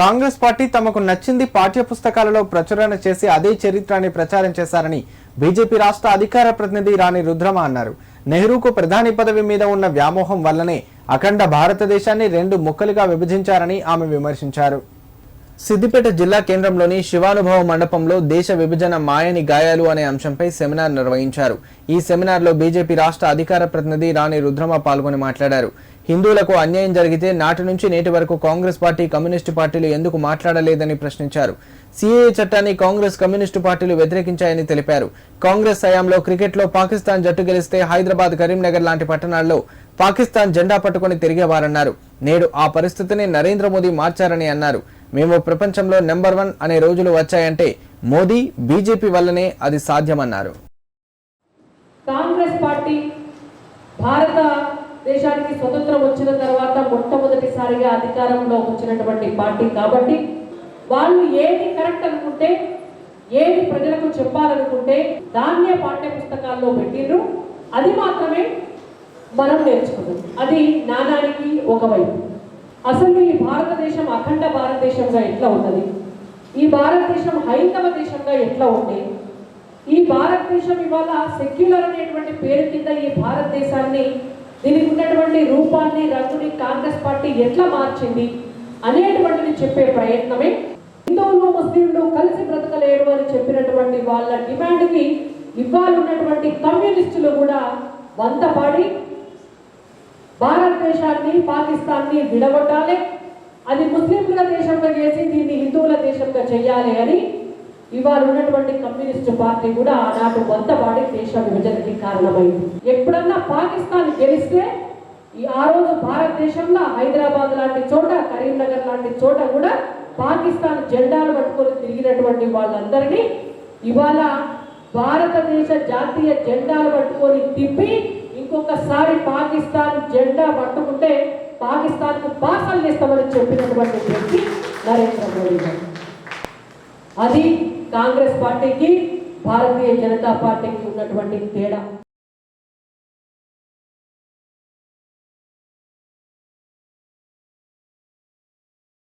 Congress party తమకు నచ్చింది పాఠ్య పుస్తకాలలో ప్రచురణ చేసి అదే చరిత్రాన్ని ప్రచారం చేశారని బీజేపీ రాష్ట్ర అధికార ప్రతినిధి రాణి రుద్రమ అన్నారు. నెహ్రూకు ప్రధాని పదవి మీద ఉన్న వ్యామోహం వల్లనే అఖండ భారతదేశాన్ని రెండు ముక్కలుగా విభజించారని ఆమె విమర్శించారు. సిద్దిపేట జిల్లా కేంద్రంలోని శివానుభవ మండపంలో దేశ విభజన మాయని గాయాలు అనే అంశంపై సెమినార్ నిర్వహించారు. ఈ సెమినార్లో బీజేపీ రాష్ట్ర అధికార ప్రతినిధి రాణి రుద్రమ పాల్గొని మాట్లాడారు. హిందువులకు అన్యాయం జరిగితే నాటి నుంచి నేటి వరకు కాంగ్రెస్ పార్టీ కమ్యూనిస్టు పార్టీలు ఎందుకు మాట్లాడలేదని ప్రశ్నించారు. సిఏఏ చట్టాన్ని కాంగ్రెస్ కమ్యూనిస్టు పార్టీలు వ్యతిరేకించాయని తెలిపారు. కాంగ్రెస్ హయాంలో క్రికెట్లో పాకిస్తాన్ జట్టు గెలిస్తే హైదరాబాద్ కరీంనగర్ లాంటి పట్టణాల్లో పాకిస్తాన్ జెండా పట్టుకొని తిరిగేవారన్నారు. నేడు ఆ పరిస్థితిని నరేంద్ర మోదీ మార్చారని అన్నారు. మేము ప్రపంచంలో నెంబర్ వన్ అనే రోజులు వచ్చాయంటే మోదీ బీజేపీ వల్లనే అది సాధ్యమన్నారు. కాంగ్రెస్ పార్టీ భారత దేశానికి స్వతంత్రం వచ్చిన తర్వాత మొట్టమొదటిసారిగా అధికారంలో వచ్చినటువంటి పార్టీ కాబట్టి వాళ్ళు ఏది కరెక్ట్ అనుకుంటే ఏది ప్రజలకు చెప్పాలనుకుంటే దాన్నే పాఠ్య పుస్తకాల్లో పెట్టిండ్రు అది మాత్రమే మనం నేర్చుకున్నాం. అది నానానికి ఒకవైపు అసలు ఈ భారతదేశం అఖండ భారతదేశంగా ఎట్లా ఉన్నది ఈ భారతదేశం హైందవ దేశంగా ఎట్లా ఉండే ఈ భారతదేశం ఇవాళ సెక్యులర్ అనేటువంటి పేరు కింద ఈ భారతదేశాన్ని దీనికి ఉన్నటువంటి రూపాన్ని రంగుని కాంగ్రెస్ పార్టీ ఎట్లా మార్చింది అనేటువంటిది చెప్పే ప్రయత్నమే. హిందువులు ముస్లింలు కలిసి బ్రతకలేరు అని చెప్పినటువంటి వాళ్ళ డిమాండ్కి ఇవాళ ఉన్నటువంటి కమ్యూనిస్టులు కూడా వంతపాడి భారతదేశాన్ని పాకిస్తాన్ని విడగొట్టాలి. అది ముస్లింల దేశంగా చేసి దీన్ని హిందువుల దేశంగా చేయాలి అని ఇవాళ ఉన్నటువంటి కమ్యూనిస్ట్ పార్టీ కూడా ఆనాడు వంతపాడి దేశ విభజనకి కారణమైంది. ఎప్పుడన్నా పాకిస్తాన్ గెలిస్తే ఈ ఆ రోజు భారతదేశంలో హైదరాబాద్ లాంటి చోట కరీంనగర్ లాంటి చోట కూడా పాకిస్తాన్ జెండాలు పట్టుకొని తిరిగినటువంటి వాళ్ళందరినీ ఇవాళ భారతదేశ జాతీయ జెండాలు పట్టుకొని తిప్పి ఇంకొకసారి పాకిస్తాన్ పాకిస్తాన్కు పార్సల్ ఇస్తామని చెప్పినటువంటి వ్యక్తి నరేంద్ర మోడీ గారు. అది కాంగ్రెస్ పార్టీకి భారతీయ జనతా పార్టీకి ఉన్నటువంటి తేడా.